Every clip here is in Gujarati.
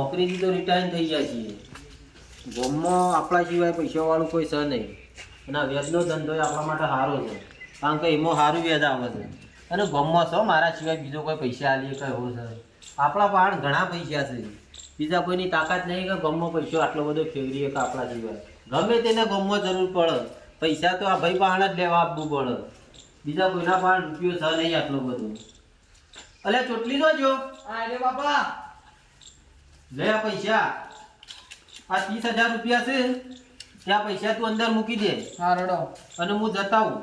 નોકરીથી તો રિટાયર થઈ જાય છીએ ગામમાં આપણા સિવાય પૈસાવાળું કોઈ છે નહીં. અને આ વ્યાજનો ધંધો એ આપણા માટે સારો છે. કારણ કે એમાં સારું વ્યાજ આવે છે. અને ગામમાં છો, મારા સિવાય બીજો કોઈ પૈસા આલીએ કંઈ એવો છે. આપણા પાસે ઘણા પૈસા છે. બીજા કોઈની તાકાત નહીં કે ગામમાં પૈસો આટલો બધો ફેવરીએ કે આપણા સિવાય. ગમે તેને ગામમાં જરૂર પડે. પૈસા તો આ ભાઈ પાણ જ લેવા આપવું પડે. બીજા કોઈના પાણ રૂપિયો છે નહીં આટલો બધો. અલ્યા ચોટલી નો જો. અરે બાપા. લે પૈસા. આ ત્રીસ હજાર રૂપિયા છે. ત્યાં પૈસા તું અંદર મૂકી દે. હા રડો. અને હું જતાવું.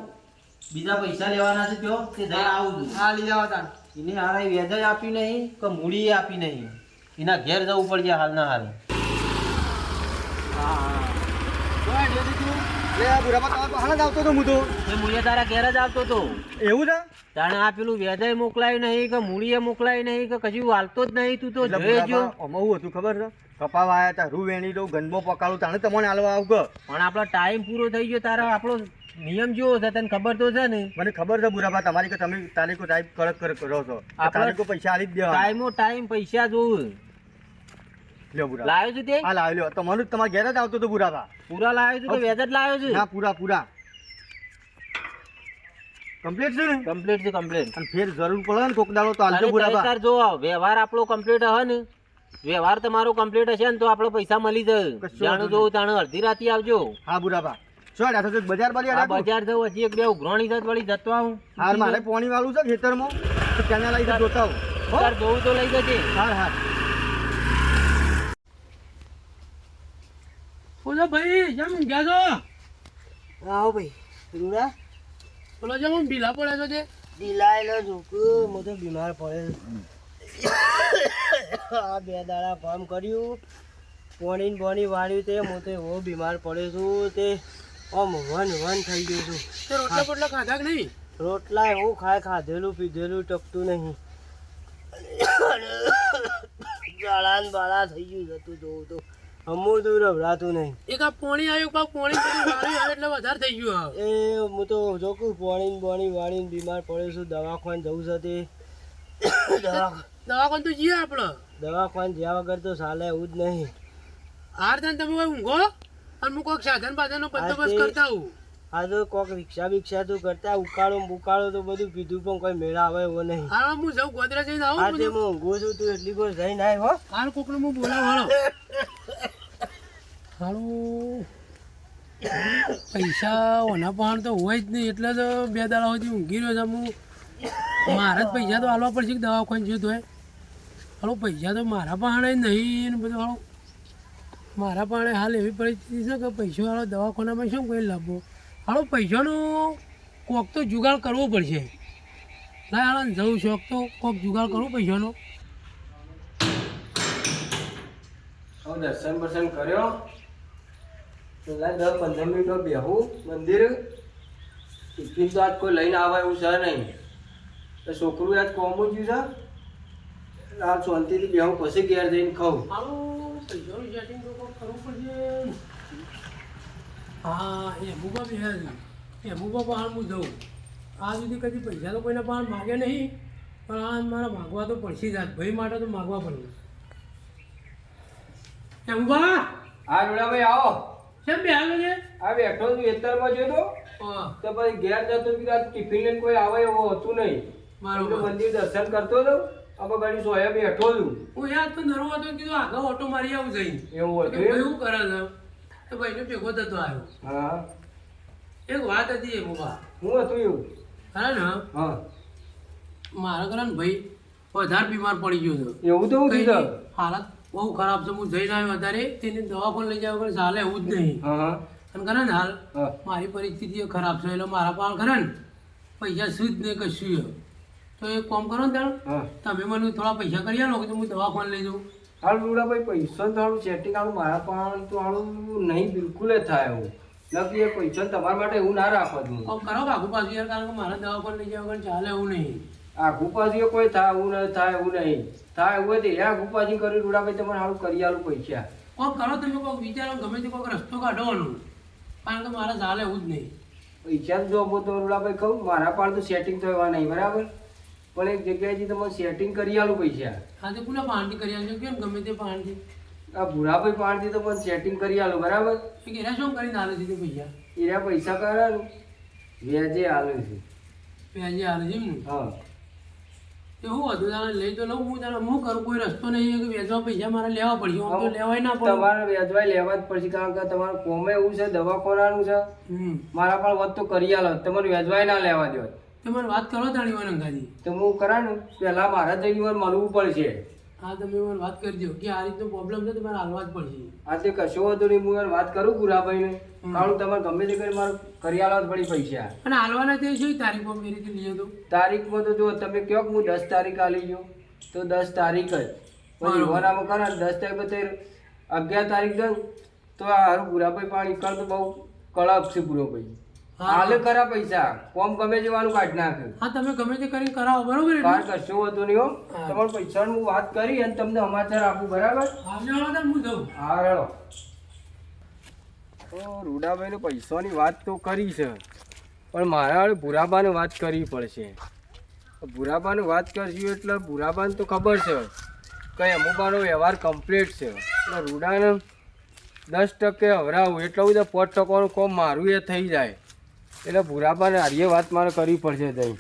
બીજા પૈસા લેવાના છે તો તે જરા આવું છું. હા લઈ જાવ તાન એને હારા વ્યાજ આપી નહીં કે મૂડી આપી નહીં. એના ઘેર જવું પડશે હાલના હાલ હું. પણ આપણો ટાઈમ પૂરો થઈ ગયો તારો આપણો નિયમ જેવો છે તને ખબર તો છે ને. મને ખબર છે બુરાબા તમારી કે તમે તારીખો ટાઈપ કડક કરો છો. તારીખો પૈસા આલી જ દેવા ટાઈમો ટાઈમ પૈસા જોવું. લ્યો બુરા. લાવ્યો છું તે? હા લાવ્યો લ્યો. તો તમારા ઘેર જ આવતો તો બુરાબા પૂરા લાવ્યો છું તો વેજ જ લાવ્યો છું? ના પૂરા પૂરા. કમ્પ્લીટ છે ને? કમ્પ્લીટ છે કમ્પ્લીટ. અને ફેર જરૂર પડે ને કોક દાડો તો આલજો તારે બુરાબા સર જો વ્યવહાર આપણો કમ્પ્લીટ હશે ને. વ્યવહાર તમારો કમ્પ્લીટ હશે ને તો આપણો પૈસા મળી જાય. જાણો જો તાણે અડધી રાતે આવજો. હા બુરાબા ચોડ આ તો બજાર બારી આ બજાર જવું હજી એક બે ઉઘરાણી જાત વળી જતો આવું. હાલ મારે પોણી વાળું છે ખેતરમાં. તો ત્યાં લઈ જતો આવું. હો? જોવું તો લઈ જજે. હા હાર. બોલો ભાઈ જેમ ગયા છો? આવો ભાઈ રૂડા બોલો હું ઢીલા પડે છો તે દિલાયેલો છોકરો હું તો બીમાર પડે આ બે દાડા કામ કર્યું. પોણી બોણી વાળ્યું તે હું તો એવો બીમાર પડ્યો છું તે આમ વન વન થઈ ગયું છું. તે રોટલા બોટલા ખાધા કે નહીં? રોટલા હું ખાય ખાધેલું પીધેલું ટકતું નહીં. જાળાન બાળા થઈ ગયું હતું જોવું તો. અમું તો રભરાતું નહીં. એક આ પોણી આવ્યું પાછું પોણી એટલે વધારે થઈ ગયું. એ હું તો જોકું પોણી બોણી વાળીને બીમાર પડ્યો છું દવાખાને જવું છે તે. દવા દવાખાને તો જઈએ આપણે. દવાખાને જ્યાં વગર તો ચાલે એવું જ નહીં. હાર થાય તમે કોઈ ઊંઘો? અને હું કોઈક સાધન બાધનનો બંદોબસ્ત કરતા હું આ તો કોક રિક્ષા બિક્ષા તો કરતા ઉકાળો બુકાળો તો બધું પીધું પણ કોઈ મેળા આવે એવો નહીં. હા હું જઉં ગોદરા જઈને આવું આજે હું ઊંઘું છું તું એટલી કોઈ જઈને આવ્યો હો. હાલ કોકને હું બોલાવ હાલો. પૈસા ઓના પણ તો હોય જ નહીં, એટલે તો બે દાડા સુધી ઊંઘી રહ્યો છે હું. મારા જ પૈસા તો હાલવા પડશે દવાખાને જો તોય હાલો, પૈસા તો મારા પાસે નહીં ને બધું, હાલો. મારા પાસે હાલ એવી પરિસ્થિતિ છે કે પૈસો હાલો દવાખાનામાં શું કોઈ લાભો? હાલો, પૈસાનો કોક તો જુગાડ કરવો પડશે. ના, હાલો જવું શોખ તો કોક જુગાડ કરવો પૈસાનો. દર્શન બર્શન કર્યો? પેલા દસ પંદર મિનિટ બેહું મંદિર. ટિફિન તો આજ કોઈ લઈને આવે એવું છે નહીં. તો છોકરું આજ કોમું જ્યું છે? આ શાંતિથી બેહું પછી ઘેર જઈને ખાઉં. હા એ અમુક બી હે એ અમુક પાસે હું જઉં. આ સુધી કદી પૈસા તો કોઈના પાસે માગે નહીં. પણ આ મારા માગવા તો પડશે જ ભાઈ માટે તો માગવા પડે એમ બા હા રૂડાભાઈ આવો. કેમ બે આવે છે? આ બેઠો છું એતરમાં જોયો હા, તો પછી ઘેર જતો કે આ ટિફિન લઈને કોઈ આવે એવો હતું નહીં. મારું મંદિર દર્શન કરતો હતો આપણે ગાડી સોયા બેઠો છું. હું યાદ તો નરવો હતો કીધું આગળ ઓટો મારી આવું જઈ એવું હતું એવું શું કરે છે? તો ભાઈને ભેગો થતો આવ્યો. હા. એક વાત હતી એ બુબા. હું હતું એવું? ખરા ને? હા. મારા ઘરે ભાઈ વધારે બીમાર પડી ગયો હતો. એવું તો હું હાલત બહુ ખરાબ છે. હું જઈને આવ્યો અત્યારે તેને પણ લઈ જાવ ચાલે એવું જ નહીં. અને કરે ને હાલ મારી પરિસ્થિતિ ખરાબ છે એટલે મારા પાસે કરે ને પૈસા શું જ નહીં કશું તો એક કોમ કરો ને ત્યાં તમે મને થોડા પૈસા કરી આલો કે હું દવા પણ લઈ જાઉં. હાલ રૂડાભાઈ પૈસા તો હાલું સેટિંગ હાલું મારા પણ તો હાલું નહીં બિલકુલ થાય એવું. નક્કી એ પૈસા તમારા માટે એવું ના રાખો છું કોમ કરો આખું પાછું યાર કારણ કે મારા દવા પણ લઈ જાવ ચાલે એવું નહીં. આખું પાછું કોઈ થાય એવું નહીં થાય એવું નહીં. થાય એવું હોય તો આઘું પાછી કરી રૂડાભાઈ તમારે સારું કરી આલું પૈસા કોક કરો તમે કોક વિચારો ગમે તે કોક રસ્તો કાઢવાનો. કારણ કે મારા ચાલે એવું જ નહીં. પૈસા જો હું તો રૂડાભાઈ કહું મારા પાડ તો સેટિંગ તો એવા નહીં બરાબર? પણ એક જગ્યાએથી તમને સેટિંગ કરી આલું પૈસા હા તો પૂરા પાણી કરી આલજો કેમ ગમે તે પાણી આ ભૂરાભાઈ પાણીથી તો પણ સેટિંગ કરી આલું બરાબર એના શું કરીને આલે છે પૈસા? એના પૈસા કરે વ્યાજે આલે છે. વ્યાજે આલે છે એમ ને? હા. હું હતું તારે લઈ તો લઉં હું તારે હું કરું? કોઈ રસ્તો નહીં કે વેચવા પૈસા મારે લેવા પડશે આમ તો લેવાય ના પડે. તમારે વ્યાજવાય લેવા જ પડશે કારણ કે તમારું કોમે એવું છે દવાખાનાનું છે. મારા પણ વાત તો કરી આલો તમારે વ્યાજવાય ના લેવા દો. તમારે વાત કરો તાણી અંગાજી. તો હું કરા ને પહેલા મારા જઈને વાર મળવું પડશે. હા તમે મને વાત કરજો કે આ રીતનો પ્રોબ્લેમ છે તમારે હાલવા જ પડશે. આ તે કશો વધુ નહીં હું વાત કરું ગુરાભાઈને. કાળું તમારે ગમે તે કરી મારે કરી આલવા પડી પૈસા. અને આલવાના તે છે તારીખમાં મેરી રીતે લઈએ તો? તારીખમાં તો જો તમે કહો કે હું દસ તારીખ આલી ગયો તો દસ તારીખ જ. પછી. વરામાં કરે દસ તારીખ પછી અગિયાર તારીખ દઉં તો આ હારું ગુરાભાઈ પાણી કર તો બહુ કડક છે પૂરો હા. હાલ ખરા પૈસા. કોમ ગમે જેવાનું કાઢ નાખે. હા તમે ગમે તે કરીને કરાવો બરોબર કાર કરશો હતો નહીં હો. પૈસા તમારે પૈસાનું હું વાત કરી અને તમને સમાચાર આપું બરાબર? હા હું જઉં. હા રેડો. તો રૂડાભાઈને પૈસાની વાત તો કરી છે, પણ મારા વડે ભૂરાબાને વાત કરવી પડશે. ભૂરાબાને વાત કરશું એટલે ભૂરાબાને તો ખબર છે કે અમુબાનો વ્યવહાર કમ્પ્લીટ છે. એટલે રૂડાને દસ ટકે હવરાવું, એટલે બધા પાંચ ટકાનું કોમ મારું એ થઈ જાય. એટલે ભૂરાબાને હારીએ વાત મારે કરવી પડશે તઈ.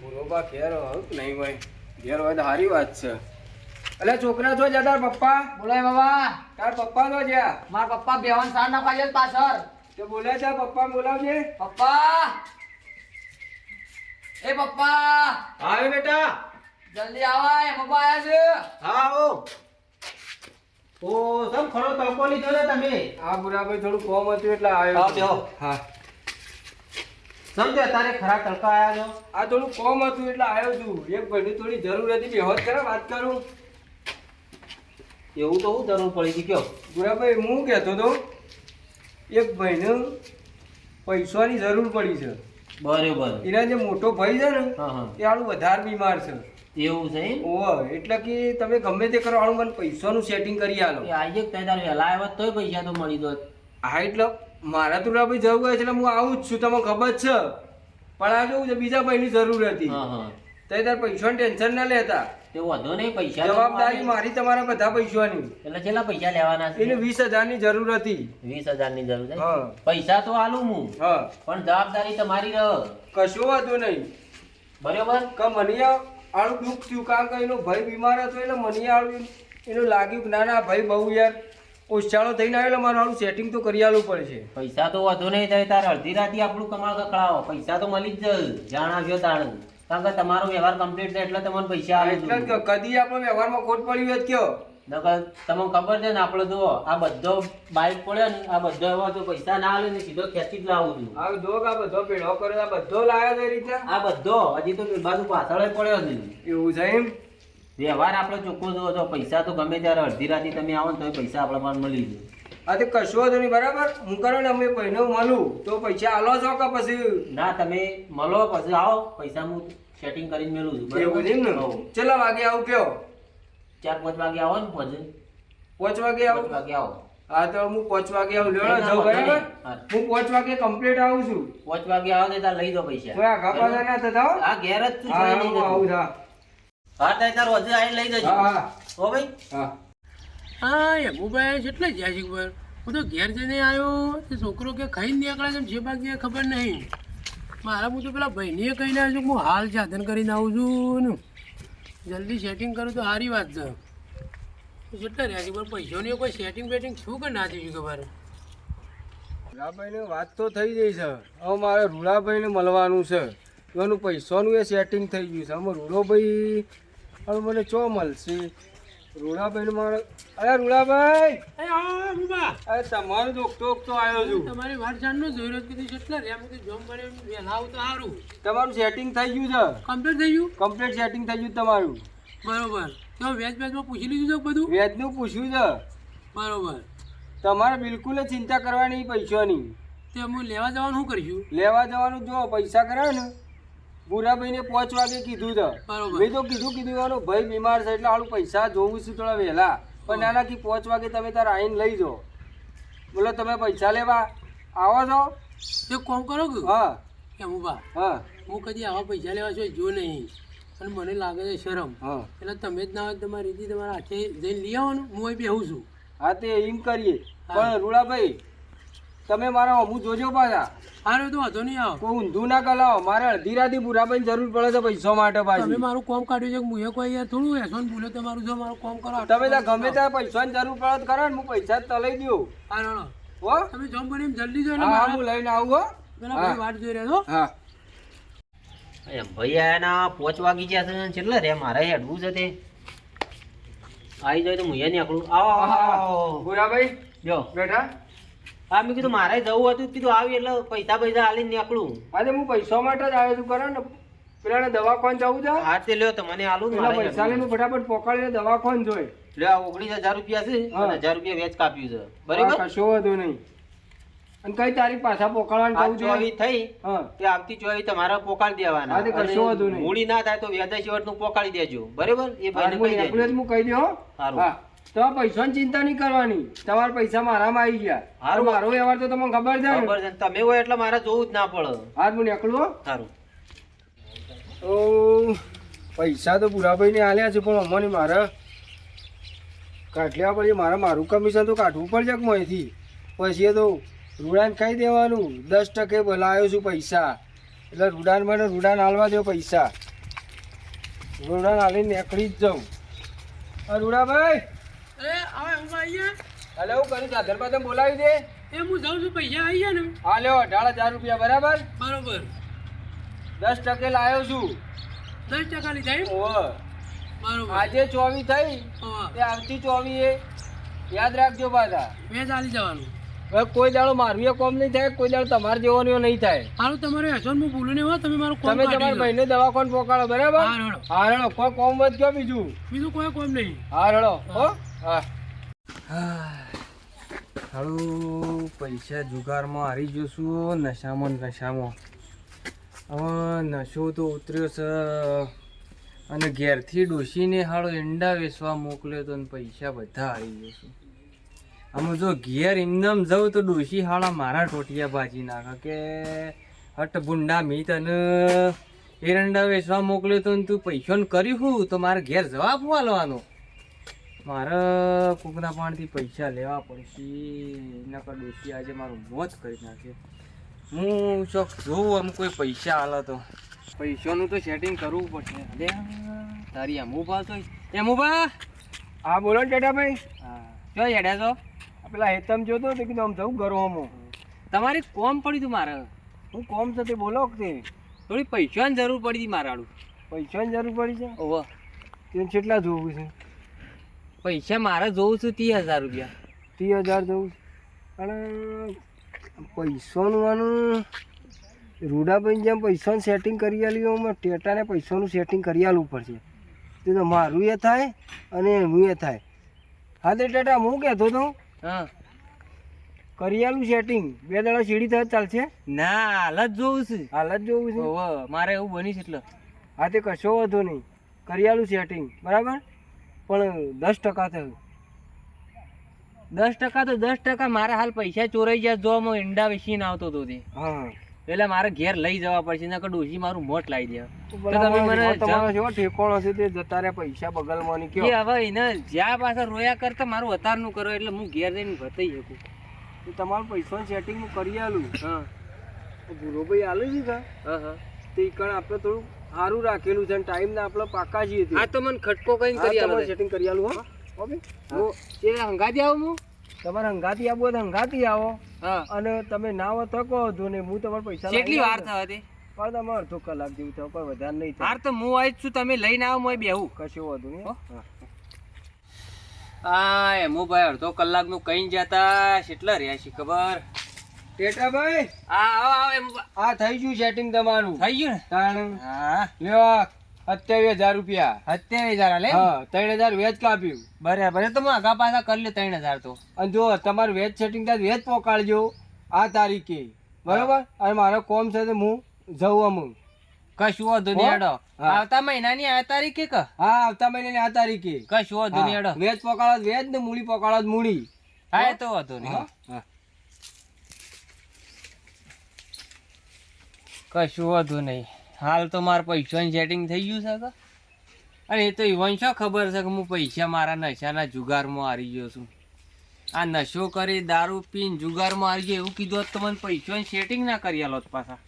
ભૂરોબા ઘેર નહીં ભાઈ ઘેર હોય તો સારી વાત છે. અલે છોકરા છો જા તાર પપ્પા? બોલાય બાબા. તાર પપ્પા નો જ્યાં? મારા પપ્પા બેવાન સાર ના પાડે પાછળ. તો બોલે છે પપ્પા બોલાવજે. પપ્પા. એ પપ્પા. આવે બેટા. જલ્દી આવાય પપ્પા આયા છે. હા આવો. ઓ સમ ખરો તડકો લીધો ને તમે? આ બુરાભાઈ થોડું કોમ હતું એટલે આવ્યો આવ બેહો. હા. સમજ્યા તારે ખરા તડકા આયા છો? આ થોડું કોમ હતું એટલે આવ્યો છું. એક ભાઈની થોડી જરૂર હતી બેહોત કરે વાત કરું. એવું તો હું જરૂર પડી ગઈ કયો ગુરાભાઈ હું કહેતો હતો એક ભાઈને પૈસાની જરૂર પડી છે. બરાબર. એના જે મોટો ભાઈ છે ને એ આનું વધારે બીમાર છે. એવું છે? ઓહ એટલે કે તમે ગમે તે કરો આનું મને પૈસાનું સેટિંગ કરી આલો. આજે તારે વહેલા આવ્યા હોત તોય પૈસા તો મળી દોત હા એટલે મારા તો ભાઈ જવું હોય છે એટલે હું આવું જ છું તમને ખબર છે? પણ આ કેવું છે બીજા ભાઈની જરૂર હતી. તો તાર પૈસાની ટેન્શન ના લેતા. તે વધો નહીં પૈસા જવાબદારી મારી. મારી તમારા બધા પૈસાની. એટલે કેટલા પૈસા લેવાના છે. એને વીસ હજારની જરૂર હતી. વીસની જરૂર છે. પૈસા તો આલું હું. પણ જવાબદારી તમારી રહ. કશું વાંધો નહીં. બરોબર? કે મને આળું દુઃખ થયું કારણ કે એનો ભાઈ બીમાર હતો એટલે મને આળું એનું લાગ્યું ના ના ભાઈ બહુ યાર. ઓછાળો થઈને આવ્યો એટલે મારું આળું સેટિંગ તો કરી આલવું પડશે. પૈસા તો વધુ નહીં થાય તારે અડધી રાતે આપણું કમાળ કકડાવો. પૈસા તો મળી જ જાણ આવ્યો તાણ. કારણ કે તમારો વ્યવહાર કમ્પ્લીટ છે એટલે તમને પૈસા આવે એટલે કદી આપણો વ્યવહારમાં ખોટ પડી હોય તો કયો? નકર તમને ખબર છે ને આપણે જુઓ આ બધો બાઇક પડ્યો ને આ બધો એવો જો પૈસા ના આવે ને સીધો ખેંચી જ લાવું છું. આ જો આ બધો પેઢો કર્યો આ બધો લાવ્યો છે એ રીતના આ બધો હજી તો બાજુ પાછળ પડ્યો છે. એવું છે એમ? વ્યવહાર આપણે ચોખ્ખો જોવો છો પૈસા તો ગમે ત્યારે અડધી રાતે તમે આવો ને તો પૈસા આપણા પણ મળી જાય. આ તો કશું વાંધો નહીં બરાબર? હું કરો ને અમે ભાઈને મળું. તો પૈસા આલો છો કે પછી? ના તમે મળો પછી આવો. પૈસા હું સેટિંગ કરીને મેલું છું. બરાબર એમ ને. ચેલા વાગે આવું કયો ચાર પાંચ વાગે આવો ને પછી. પાંચ વાગે પાંચ વાગે આવો. હા તો હું પાંચ વાગે આવું. લેવા જાઉં બરાબર? હું. પાંચ વાગે કમ્પ્લીટ આવું છું. પાંચ વાગે આવો ને ત્યાં લઈ દો પૈસા. કોઈ આગા પાછા ના થતા હા? આ ઘેર જ છું હા હા, નહીં આવું હા. હા તાર વધુ આવીને લઈ જજો. હા. હો ભાઈ? હા. હા છે એટલે જાય છે ખબર. હું તો ઘેર જઈને આવ્યો તે છોકરો કે ખાઈને નીકળે છે જે બાકી ખબર નહીં. મારા હું પેલા ભાઈને કહીને આવ્યો હું હાલ સાધન કરીને આવું છું જલ્દી સેટિંગ કરું તો સારી વાત છે. કેટલા રહ્યા છે પણ કોઈ સેટિંગ બેટિંગ શું કે ના થયું ખબર. રૂડાભાઈને વાત તો થઈ ગઈ છે. હવે મારે રૂડાભાઈને મળવાનું છે. એનું પૈસાનું એ સેટિંગ થઈ ગયું છે. હવે રૂડોભાઈ હવે મને ચો મળશે? રૂડાભાઈને મારો અરે રૂડાભાઈ! અરે તમારો દોખતો તો આવ્યો છું. તમારી વાત જાણનો જોઈ કીધું કેટલા રહ્યા મેં કીધું જોમ બને વહેલા તો સારું તમારું સેટિંગ થઈ ગયું છે. કમ્પ્લીટ થઈ ગયું? કમ્પ્લીટ સેટિંગ થઈ ગયું તમારું. બરોબર. તો વેજ વેજમાં પૂછી લીધું છે બધું? વેજનું પૂછ્યું છે. બરોબર. તમારે બિલકુલ ચિંતા કરવાની પૈસાની. તે હું લેવા જવાનું શું કરીશું? લેવા જવાનું જો પૈસા કરાવે ને ભૂરાભાઈને પાંચ વાગે કીધું છે. મેં તો કીધું કીધું એનો ભાઈ બીમાર છે એટલે હાલું પૈસા જોવું છું થોડા વહેલા. પણ નાનાથી પાંચ વાગે તમે તાર આવીને લઈ જાઓ. બોલો તમે પૈસા લેવા? આવો છો? એક કોમ કરો કે? હા. એમ બા. હા. હું કદી આવા પૈસા લેવા છો જો નહીં. અને મને લાગે છે શરમ. હા. એટલે તમે જ ના હોય તો તમારી રીતિ તમારા હાથે જઈને લઈ આવવાનું. હું અહીં બેહું છું. હા તે એમ કરીએ. પણ રૂડાભાઈ તમે મારા અમુ જોજો પાછા. અરે તો વાંધો નહીં આવો. કોઈ ઊંધું ના કલાવો. મારે અડધી રાતે જરૂર પડે છે પૈસા માટે તમે મારું કોમ કાઢ્યું છે કે મુએ કોઈ યાર થોડું એસોન ભૂલે તમારું જો મારું કોમ કરો. તમે ત્યાં ગમે ત્યાં પૈસાની જરૂર પડે તો કરો ને હું પૈસા જ તલાઈ દઉં. હા હો તમે જોમ બની એમ જલ્દી જો હા હું લઈને આવું હો. પેલા ભાઈ વાટ જોઈ રહ્યો હા. ભાઈ આના પોચ વાગી ગયા છે કેટલા રે મારે હેડવું છે તે. આવી જાય તો હું નીકળું. આવો આવો, આવો જો. બેઠા. હા મેં કીધું મારે જવું હતું કીધું આવી એટલે પૈસા પૈસા હાલી નીકળું. આજે હું પૈસા માટે જ આવ્યો છું કરે ને પેલા દવાખાન જવું છે? હા તે લ્યો તો મને આલું ને પૈસા લઈને ફટાફટ પોકાડીને દવાખાન જોઈ. લ્યો આ ઓગણીસ હજાર રૂપિયા છે અને હજાર રૂપિયા વેચ કાપ્યું છે. બરાબર? કશો વાંધો નહીં. અને કઈ તારીખ પાછા પોકાડવાનું આ જવું જોઈએ? થઈ તે આવતી ચોવી તમારે પોકાળી દેવાના. તે કશો અને નહીં. મૂડી ના થાય તો વ્યાજા નું પોકાડી દેજો. બરાબર? એ ભાઈ ને કહી દેજો. હું કહી દઉં હો. તો પૈસાની ચિંતા નહીં કરવાની. તમારા પૈસા મારામાં આવી ગયા. હારું. મારો વ્યવહાર તો તમને ખબર છે ખબર છે તમે હોય એટલે મારે જોવું જ ના પડે. હાર હું નીકળું સારું તો પૈસા તો બુરાભાઈને આલ્યા છે પણ અમને મારે. કાઢવા પછી મારે મારું કમિશન તો કાઢવું પડશે કે અહીંથી? પછી એ તો રૂડાન ખાઈ દેવાનું. દસ ટકે બોલાયો છું પૈસા. એટલે રૂડાન માટે રૂડાન હાલવા દો પૈસા. રૂડાન હાલીને નીકળી જ જાઉં. રૂડાભાઈ! હું આવી ગયા હું કરું સાધન પાધન બોલાવી દે. એ હું જાઉં છું પૈસા આવી ગયા ને. હા લ્યો અઢાર હજાર રૂપિયા બરાબર? બરોબર. દસ ટકે લાવ્યો છું. દસ ટકા લીધા એમ. બરોબર. આજે ચોવી થઈ. હા. તે આવતી ચોવી એ યાદ રાખજો પાછા. મેં ચાલી જવાનું. હવે કોઈ દાડો મારું કોમ નહીં થાય કોઈ દાડો તમારે જેવાનો નહીં થાય. હારું તમારે હેસન હું ભૂલું નહીં હો તમે મારું કોમ તમે તમારા ભાઈને દવાખાને પોકાડો બરાબર? હા રેડો. હા રડો કોઈ કોમ વધ ગયો બીજું? બીજું કોઈ કોમ નહીં. હા રડો હો. હા. હાલું પૈસા જુગારમાં હારી જશું નશામાં નશામાં. હવે નશો તો ઉતર્યો છે. અને ઘેરથી ડોસીને હાળો ઈંડા વેચવા મોકલ્યો તો પૈસા બધા હારી જશું. આમાં જો ઘેર એમનેમ જવું તો ડોસી હાળા મારા ટોટિયા ભાજી નાખે કે હટ ભૂંડા મીત અને એરંડા વેચવા મોકલ્યો તો તું પૈસો કર્યું તો મારે ઘેર જવાબ હું આલવાનો? મારે કોકના પાણીથી પૈસા લેવા પડશે નકર ડોશી આજે મારું મોત કરી નાખે. હું ચોક જોઉં આમ કોઈ પૈસા હાલો તો. પૈસાનું તો સેટિંગ કરવું પડશે. અરે તારી અમુભા તો અમુભા હા બોલો ને ટેટાભાઈ. હા. જો હેડ્યા છો પેલા હેતમ જોતો તો કીધું આમ જવું ઘરો હમો તમારી કોમ પડ્યું હતું મારે. હું કોમ છે તે બોલો કે થોડી પૈસાની જરૂર પડી હતી મારાડું. પૈસાની જરૂર પડી છે? ઓહો. તેને કેટલા જોવું છે? પૈસા મારે જોવું છું ત્રીસ હજાર રૂપિયા. ત્રીસ હજાર જોવું અને પૈસાનું આનું રૂડાભાઈ જેમ પૈસાનું સેટિંગ કરી આલ્યું એમાં ટેટાને પૈસાનું સેટિંગ કરી આલવું પડશે. તે તો મારું એ થાય અને એનું એ થાય. હા તે ટેટા હું કહેતો તો હા. કરી આલું સેટિંગ બે દાડા સીડી થાય ચાલશે? ના હાલ જ જોવું છે. હાલ જ જોવું છે? મારે એવું બની છે એટલે. હા તે કશો વાંધો નહીં. કરી આલું સેટિંગ બરાબર? પણ દસ ટકા થયું દસ ટકા તો દસ ટકા મારા હાલ પૈસા ચોરાઈ ગયા જો હું ઈંડા વેચીને આવતો હતો તે. એટલે મારે ઘેર લઈ જવા પડશે નકર ડોશી મારું મોટ લાવી દે તમે મને ઠેકોણો છે તે જતા રહ્યા પૈસા બગલમાં કે હવે એને જ્યાં પાછા રોયા કરતા મારું અતારનું કરો એટલે હું ઘેર જઈને ભતાઈ શકું. તમારું પૈસાનું સેટિંગ હું કરી આલું. હા. ભૂરો ભાઈ આલું છે હા હા. તે કણ આપણે થોડું સારું રાખેલું છે ટાઈમ ના આપણે પાકા જઈએ આ તો મને ખટકો કઈ કરી આલો સેટિંગ કરી આલું હા. ઓકે. હું એ હંગાતી આવું હું તમારે હંગાતી આવો તો હંગાતી આવો. અને તમે ના આવો તો કહો જો ને હું તમારે પૈસા કેટલી વાર. થવા દે? પણ તમે અડધો કલાક જેવું થયો પણ વધારે નહીં થાય. હાર તો હું આવી છું તમે લઈને આવો મોય બેહું. કશું વાંધો નહીં. હા. હા એમ ભાઈ અડધો કલાકનું કઈ જતા કેટલા રહ્યા છે ખબર? ટેટાભાઈ હા આવો આવો એમ આ થઈ ગયું સેટિંગ તમારું. થઈ ગયું ને? તાણ. હા. લ્યો સત્યાવીસ હજાર રૂપિયા. અત્યારે હજાર લે હા ત્રણ હજાર વેચ કાપ્યું બરાબર તો હું આગા પાછા કરી લે ત્રણ હજાર તો. અને જો તમારું વેચ સેટિંગ થાય તો વેચ પોકાડજો આ તારીખે. બરોબર? અને મારો કોમ છે તો હું જઉં અમુક. કશું વાંધો હો? નહીં હેડો. આવતા મહિનાની આ તારીખે કે? હા આવતા મહિનાની આ તારીખે. કશું વાંધો નહીં હેડો. વેચ પોકાળો વેજ ને મૂડી પોકાળો મૂડી. હા એ તો વાંધો નહીં. હા, કશું વધુ નહીં. હાલ તો મારા પૈસાનું સેટિંગ થઈ ગયું છે કે? અને એ તો ઈવન શું ખબર છે કે હું પૈસા મારા નશાના જુગારમાં હારી ગયો છું. આ નશો કરી દારૂ પીને જુગારમાં હારી ગયો, એવું કીધું તો મને પૈસાનું સેટિંગ ના કરી આલો પાછા.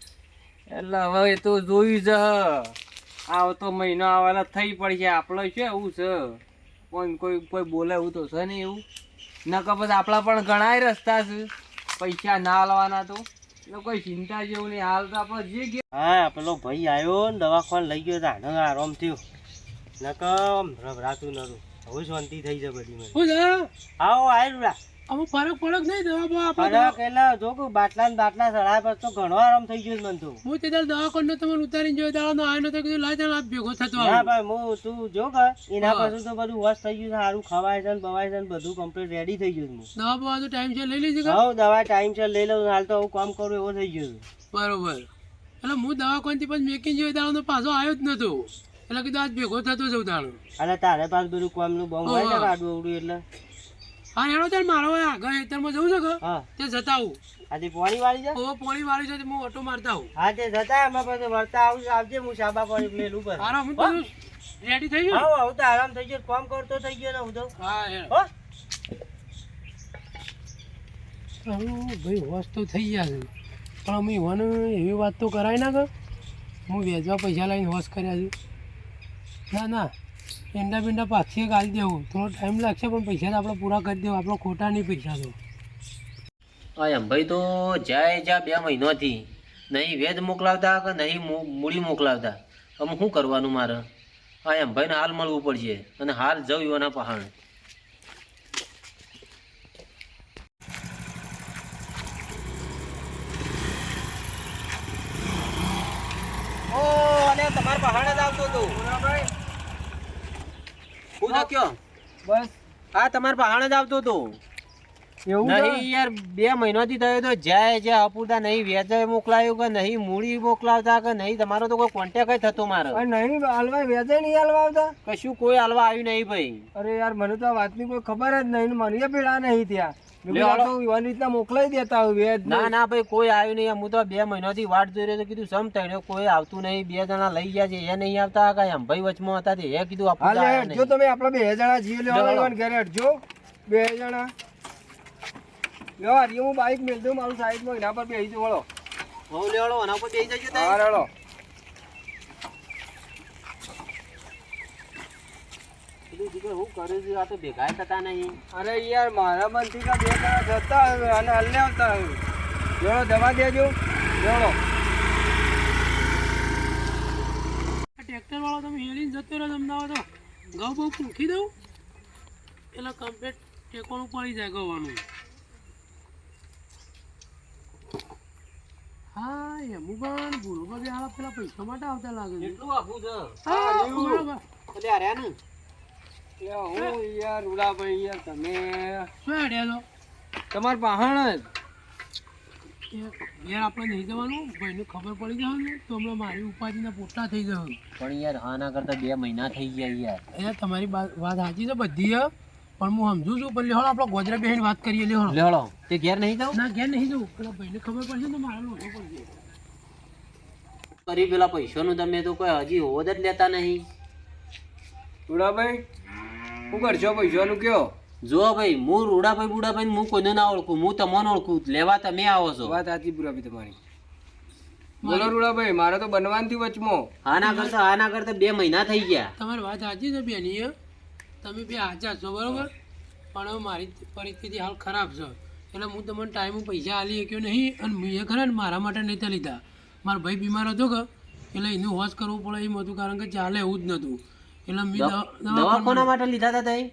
એટલે હવે એ તો જોયું છે. આવતો મહિનો આવવાના થઈ પડશે. આપણે શું એવું છે. કોઈ કોઈ કોઈ બોલે એવું તો છે નહીં એવું. ન પછી આપણા પણ ઘણાય રસ્તા છે. પૈસા ના લાવવાના તો. એટલે કોઈ ચિંતા જેવું નહીં. હાલ તો આપણે જે ગયા હા પેલો ભાઈ આવ્યો ને દવાખાન લઈ ગયો તાને આરામ થયો. નકમ રભરાતું નતું હવે શાંતિ થઈ જાય બધી મને. આવો આવ્યું અમુક ફરક ફરક નહીં દવા બવા ફરક એટલે જો કે બાટલા ને બાટલા સડાય પર તો ઘણો આરામ થઈ ગયો મન તો. હું તે દાડો દવાખાનો તમને ઉતારીને જોયો દાડો આયનો તો કીધું ચાલ આપ ભેગો થતો હા ભાઈ હું તું જો કે એના. પછી તો બધું વસ્ત થઈ ગયું સારું ખવાય છે ને બવાય છે ને બધું કમ્પ્લીટ રેડી થઈ ગયું છે દવા બવા તો ટાઈમ છે લઈ લીધી કે? હું દવા ટાઈમ છે લઈ લઉં હાલ તો હું કામ કરું એવો થઈ ગયો બરોબર. એટલે હું દવાખાનથી પછી મેકિંગ જોયો તો પાછો આવ્યો જ નતો. એટલે કીધું આજ ભેગો થતો જઉં દાડો એટલે તારે પાછું બધું કામનું બહુ હોય ને. આડું અવડું એટલે. હા એનો ચાલ મારો આગળ હેતરમાં જવું છે કે? તે જતા આવું આજે પોણી વાળી છે? ઓ પોણી વાળી છે હું ઓટો મારતા આવું. હા તે જતા અમે પછી વળતા આવું આવજે હું શાબા પાણી પેલું ઉપર. હારો હું તો રેડી થઈ ગયો? હા હું તો આરામ થઈ ગયો કામ કરતો થઈ ગયો ને હું તો. હા. હો? ભાઈ હોશ તો થઈ ગયા છે. પણ અમે વન એવી વાત તો કરાય ના કે હું વેચવા પૈસા લઈને હોશ કર્યા છું. ના ના. ઈંડા બિંડા પાછી ગાળી દેવું. થોડો ટાઈમ લાગશે પણ પૈસા તો આપણે પૂરા કરી દેવું. આપણો ખોટા નહીં પૈસા તો. હા એમ ભાઈ તો જાય જા બે મહિનોથી. નહીં વેદ મોકલાવતા કે નહીં મૂડી મોકલાવતા? અમે શું કરવાનું મારે? હા એમ ભાઈને હાલ મળવું પડશે અને હાલ જવું એના પહાણ. તમારા પહાડ જ આવતો હતો હું થક્યો બસ. હા તમારા પહાડ જ આવતો હતો. એવું નહીં યાર બે મહિનાથી થયો તો જાય છે અપૂરતા નહીં વેચાય મોકલાયું કે નહીં મૂડી મોકલાવતા કે નહીં તમારો તો કોઈ કોન્ટેક્ટ જ થતો મારો. નહીં હાલવા વેચે નહીં હાલવા આવતા? કશું કોઈ હાલવા આવ્યું નહીં ભાઈ. અરે યાર મને તો આ વાતની કોઈ ખબર જ નહીં મને પેલા નહીં ત્યાં રીતના મોકલાઈ દેતા ના ના ભાઈ કોઈ આવ્યું નહીં. હું તો બે મહિનાથી વાટ જોઈ રહ્યો કીધું સમ કોઈ આવતું નહીં. બે જણા લઈ ગયા છે. એ નહીં આવતા કઈ? ભાઈ વચમાં હતા એ કીધું. તમે આપણા બે જણા જીવ લેવા ઘરે બે જણા. હું બાઈક મેળ દઉં મારું સાઈડમાં એના પર બેસી વળો હું લેવડો આના પર બેસી જજો તાઈ. હા રેડો હું કરું છું? આ તો ભેગા થતા નહીં. અરે યાર મારા મનથી બે જણા જતા અને હલ્લે આવતા જોડો દવા દેજો. જોડો. ટ્રેક્ટર વાળો તમે હેલીને જતો રહ્યો તમને આવે તો. ઘઉં બહુ પૂંખી દઉં? એટલે કમ્પ્લીટ ટેકોનું પડી જાય ગવાનું. હા પણ બરોબર પેલા પૈસા માટે આવતા લાગે એટલું આખું છે? હા, બરોબર. એટલે આ રહ્યા ને? એ હું યાર રૂડાભાઈ યાર તમે? શું હેડ્યા તમાર પાહણ જ. યાર આપણે નહીં જવાનું? ભાઈને ખબર પડી જવાનું તો હમણાં મારી ઉપાધિના પોટલા થઈ જવાનું પણ યાર આના કરતા બે મહિના થઈ ગયા યાર. યાર તમારી વાત સાચી છે બધી હે. પણ હું સમજુ છું પણ લેહો આપણો ગોજરા બેહીને વાત કરીએ લેહો લેવડો તે ઘેર નહીં જાવ ના ઘેર નહીં જવું પેલા ભાઈને ખબર પડશે તો મારે લોટો પડશે કરી પેલા પૈસાનું તમે તો કોઈ હજી હોદ જ લેતા નહીં. રૂડાભાઈ શું કરશો પૈસાનું કયો. જો ભાઈ હું રૂડાભાઈ બુડાભાઈ હું કોઈને ના ઓળખું હું તમને ઓળખું લેવા તમે આવો છો. વાત સાચી પુરાવી તમારી. બોલો રૂડાભાઈ મારે તો બનવાનથી વચમો. આના કરતા આના કરતા બે મહિના થઈ ગયા. તમારી વાત સાચી છે બેની. તમે બે હાચા છો બરોબર? પણ હવે મારી પરિસ્થિતિ હાલ ખરાબ છે. એટલે હું તમને ટાઈમ પૈસા આલી શક્યો નહીં અને મેં ખરા ને મારા માટે નહીં લીધા. મારો ભાઈ બીમાર હતો કે એટલે એનું હોશ કરવું પડે એમ હતું કારણ કે ચાલે એવું જ નહોતું એટલે મેં દવા- દવા દવા કોના માટે લીધા હતા તઈ?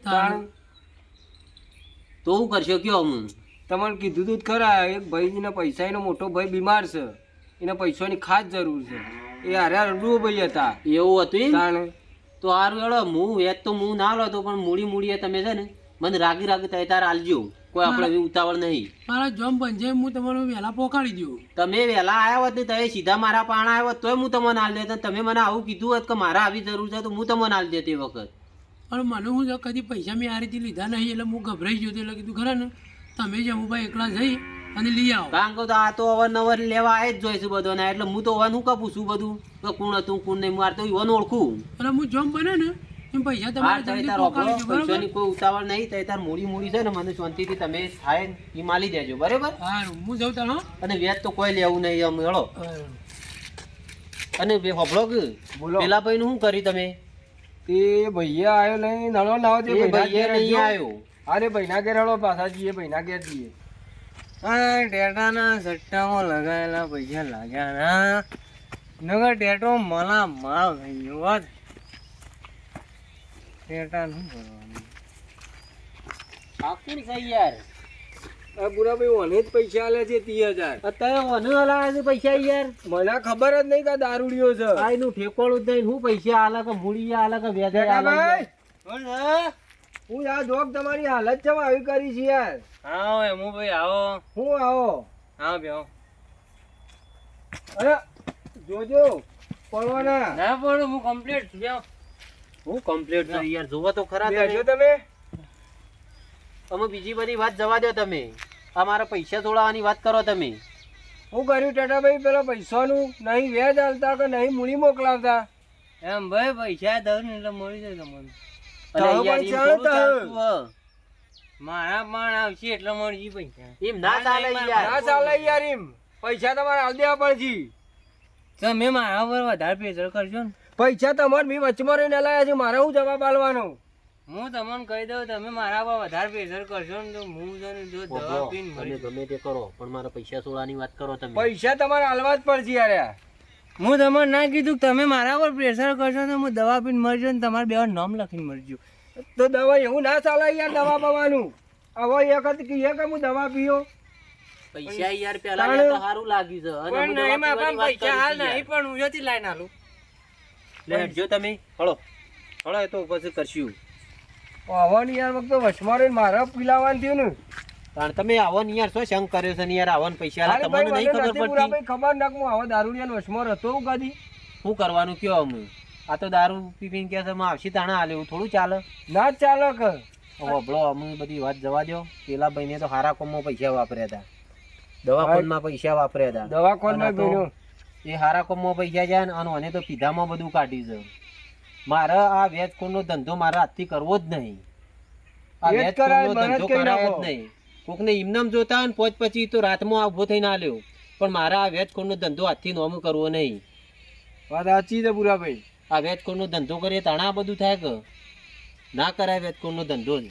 તો હું કરશો? કયો હું? તમને કીધું તું જ ખરા એક ભાઈના પૈસા એનો મોટો ભાઈ બીમાર છે. એને પૈસાની ખાસ જરૂર છે. એ હારે રૂડો ભાઈ હતા. એવું હતું? તાણે. તો હારું હેડો હું એ તો હું ના લો તો પણ મૂડી મૂડીએ તમે છે ને મને રાગી રાગી તય તાર આલજો. કોઈ આપણે ઉતાવળ નહીં. મારા જોમ પંચે હું તમારું વહેલા પોકાડી દઉં. તમે વહેલા આવ્યા હોત ને તમે સીધા મારા પાણ આવ્યા હોત તોય હું તમને હાલ દેતા. તમે મને આવું કીધું હોત કે મારા આવી જરૂર છે તો હું તમને હાલ દેતી વખત. પણ મને હું કદી પૈસા મેં આ રીતે લીધા નહીં એટલે હું ગભરાઈ ગયો એટલે કીધું ખરા ને તમે જમુભાઈ એકલા જઈ અને લઈ આવો. કારણ કે આ તો અવારનવાર લેવા આવે જ જોઈશું બધું એટલે હું તો હવે હું કપું છું બધું? કે કોણ હતું કોણ નહીં મારે તો ઈવન ઓળખું. એટલે હું જોમ બને ને પૈસા તમારે જલ્દી તાર પોકાડી ઓગળો, પૈસાની કોઈ ઉતાવળ નહીં તઈ તાર મૂડી મૂડી છે ને મને શાંતિથી તમે થાય ને માલી દેજો બરાબર? હારું હું જાઉં તાર અને વ્યાજ તો કોઈ લેવું નહીં આમ હેળો. અને બે હોભળો કે પેલા ભાઈ નું શું કર્યું તમે? તે ભૈયા આવ્યો નહીં નળો લાવો એ ભાઈ નહીં આવ્યો અરે ભાઈના ઘેર હળો પાછા જઈએ ભાઈના ઘેર જઈએ. આ ટેટાના સટ્ટામાં લગાવેલા પૈસા લાગ્યા ના. નગર ટેટો મલા માલ થઈ ગયો છે યાર આ બુરાભાઈ ઓને જ પૈસા આલે છે ત્રીસ હજાર. અત્યારે મને હલાવે છે પૈસા યાર. મને ખબર જ નહીં કે દારૂડિયો છે. આ એનું જ નહીં હું પૈસા આલે કે મૂડી આલે કે જગાભાઈ, હું આ જોગ તમારી હાલત છે આવી કરી છે યાર? હા એમો ભાઈ આવો. હું આવો? હા બેહો. અરે જોજો પડવાના. ના પડું હું કમ્પ્લીટ બેહો. હું કમ્પ્લીટ છું. યાર જોવો તો ખરા તમે તમે. અમે બીજી બધી વાત જવા દો તમે. આ મારા પૈસા તોડાવવાની વાત કરો તમે. હું કર્યું ટાટાભાઈ? પેલા પૈસાનું નહીં વ્યાજ આલતા કે નહીં મૂડી મોકલાવતા? એમ ભાઈ પૈસા દઉં ને એટલે મળી જાય તમને. મારા પણ આવશે એટલે મળી પૈસા. એમ ના ચાલે યાર. ના ચાલે યાર એમ. પૈસા તમારે હાલ દેવા પડશે તમે મારા પર વધારે પેચર કરશો ને? પૈસા તમારે બી વચમાં રહીને લાયા છે મારે હું જવાબ આલવાનો હું તમને કહી દઉં તમે મારા પર વધારે પ્રેશર કરશો ને તો હું છે જો દવા પીન તમે ગમે તે કરો પણ મારા પૈસા તોડવાની વાત કરો તમે. પૈસા તમારે હાલવા જ પડશે યાર હું તમને ના કીધું તમે મારા પર પ્રેશર કરશો ને હું દવા પીને મરજો ને તમારે બે નામ લખીને મરજો. તો દવા એવું ના ચાલે યાર દવા પવાનું. હવે એક વખત કહીએ કે હું દવા પીયો. પૈસા યાર પેલા તો સારું લાગ્યું છે. અને પૈસા હાલ નહીં પણ હું જોતી લાઈન હાલું. યાર. લે હટજો તમે. હળો. હળો એ તો પછી કરશું. આવવાની યાર વખતે વસમારે મારે પીલાવાનું થયું ને. કારણ તમે આવો યાર શું શંક કર્યો છે ને યાર? આવવાનું પૈસા તમને નહીં ખબર પડતી. ખબર નાખ હું આવા દારૂ યાર વસમાર હતો હું કદી શું કરવાનું કયો અમે? આ તો દારૂ પી પીને કે છે આવશી તાણા હાલે એવું થોડું ચાલે. ના ચાલે કે. વબળો અમે બધી વાત જવા દો પેલા ભાઈને તો હારા કોમમાં પૈસા વાપર્યા હતા. દવાખાનમાં પૈસા વાપર્યા હતા. દવા કોણ અને આ તો એ હારા કોમમાં પૈસા જાય ને અને તો પીધામાં બધું કાઢી છે મારે આ વેચકોણનો ધંધો મારા હાથથી કરવો જ નહીં. આ વેજ કરાય, ધંધો કરાવો જ. નહીં. કોકને ઇમનામ જોતા ને પોચ પછી તો રાતમાં ઊભો થઈને આલ્યો પણ મારા આ વેચકોણનો ધંધો હાથથી નોમ કરવો નહીં. વાત સાચી છે પૂરાભાઈ આ વેચકોણનો ધંધો કરીએ તાણા બધું થાય કે? ના કરાય વેચકોણનો ધંધો જ.